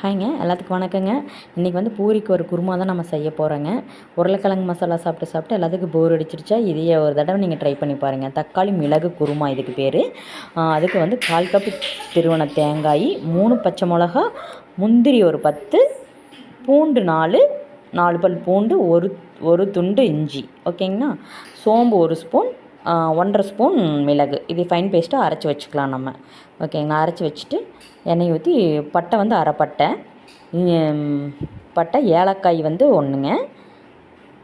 ஹாய்ங்க எல்லாத்துக்கும் வணக்கங்க. இன்றைக்கி வந்து பூரிக்கு ஒரு குருமா தான் நம்ம செய்ய போகிறோங்க உருளைக்கிழங்கு மசாலா சாப்பிட்டு சாப்பிட்டு எல்லாத்துக்கும் போர் அடிச்சிருச்சா? இதையே ஒரு தடவை நீங்கள் ட்ரை பண்ணி பாருங்கள் தக்காளி மிளகு குருமா இதுக்கு பேர். அதுக்கு வந்து கால் கப்பு திருவண தேங்காய் மூணு பச்சை மிளகா முந்திரி ஒரு பத்து பூண்டு நாலு நாலு பல் பூண்டு ஒரு ஒரு துண்டு இஞ்சி. ஓகேங்கண்ணா சோம்பு ஒரு ஸ்பூன் ஒன்றரை ஸ்பூன் மிளகு. இது ஃபைன் பேஸ்ட்டாக அரைச்சி வச்சுக்கலாம் நம்ம. ஓகேங்களா? அரைச்சி வச்சுட்டு எண்ணெய் ஊற்றி பட்டை வந்து அரை பட்டை. பட்டை ஏலக்காய் வந்து ஒன்றுங்க.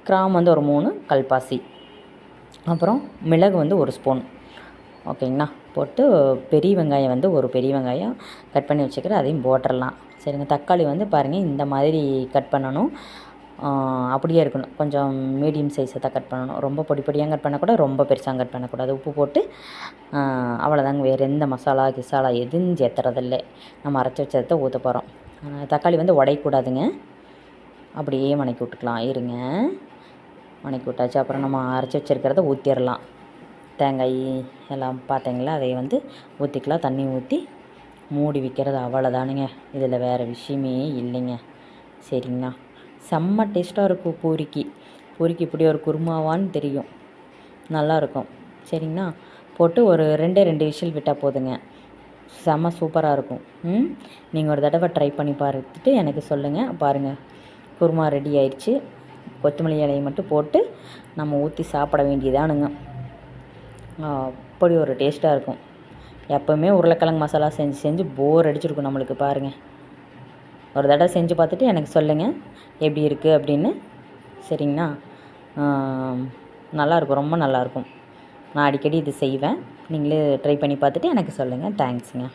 கிராம் வந்து ஒரு மூணு கல்பாசி. அப்புறம் மிளகு வந்து ஒரு ஸ்பூன். ஓகேங்களா? போட்டு பெரிய வெங்காயம் வந்து ஒரு பெரிய வெங்காயம் கட் பண்ணி வச்சுக்கிறேன். அதையும் போட்டுடலாம் சரிங்க தக்காளி வந்து பாருங்கள் இந்த மாதிரி கட் பண்ணணும். அப்படியே இருக்கணும். கொஞ்சம் மீடியம் சைஸை தான் கட் பண்ணணும். ரொம்ப பொடி பொடியாக கட் பண்ணக்கூடாது ரொம்ப பெருசாக கட் பண்ணக்கூடாது. உப்பு போட்டு அவ்வளோதாங்க வேறு எந்த மசாலா கிசாலா எதுவும் சேர்த்துறதில்லை. நம்ம அரைச்சி வச்சதை ஊற்ற போகிறோம் தக்காளி வந்து உடையக்கூடாதுங்க. அப்படியே வணக்கி விட்டுக்கலாம். இருங்க. வணக்கி விட்டாச்சு. அப்புறம் நம்ம அரைச்சி வச்சுருக்கிறத ஊற்றிடலாம் தேங்காய் எல்லாம் பார்த்தீங்களா? அதை வந்து ஊற்றிக்கலாம் தண்ணி ஊற்றி மூடி விற்கிறது அவ்வளோதானுங்க இதில் வேறு விஷயமே இல்லைங்க. சரிங்களா? செம்ம டேஸ்ட்டாக இருக்கும் பூரிக்கு. பூரிக்கு இப்படி ஒரு குருமாவான்னு தெரியும். நல்லாயிருக்கும் சரிங்களா? போட்டு ஒரு ரெண்டே ரெண்டு விஷில் விட்டால் போதுங்க. செம்ம சூப்பராக இருக்கும். ம்? நீங்கள் ஒரு தடவை ட்ரை பண்ணி பார்த்துட்டு எனக்கு சொல்லுங்கள் பாருங்கள் குருமா ரெடி ஆயிடுச்சு. கொத்தமல்லி இலையை மட்டும் போட்டு நம்ம ஊற்றி சாப்பிட வேண்டியதானுங்க. அப்படி ஒரு டேஸ்ட்டாக இருக்கும். எப்போவுமே உருளைக்கிழங்கு மசாலா செஞ்சு செஞ்சு போர் அடிச்சிருக்கும் நம்மளுக்கு பாருங்கள் ஒரு தடவை செஞ்சு பார்த்துட்டு எனக்கு சொல்லுங்கள் எப்படி இருக்குது அப்படின்னு. சரிங்கண்ணா நல்லாயிருக்கும் ரொம்ப நல்லாயிருக்கும் நான் அடிக்கடி இது செய்வேன். நீங்களே ட்ரை பண்ணி பார்த்துட்டு எனக்கு சொல்லுங்கள் தேங்க்ஸுங்க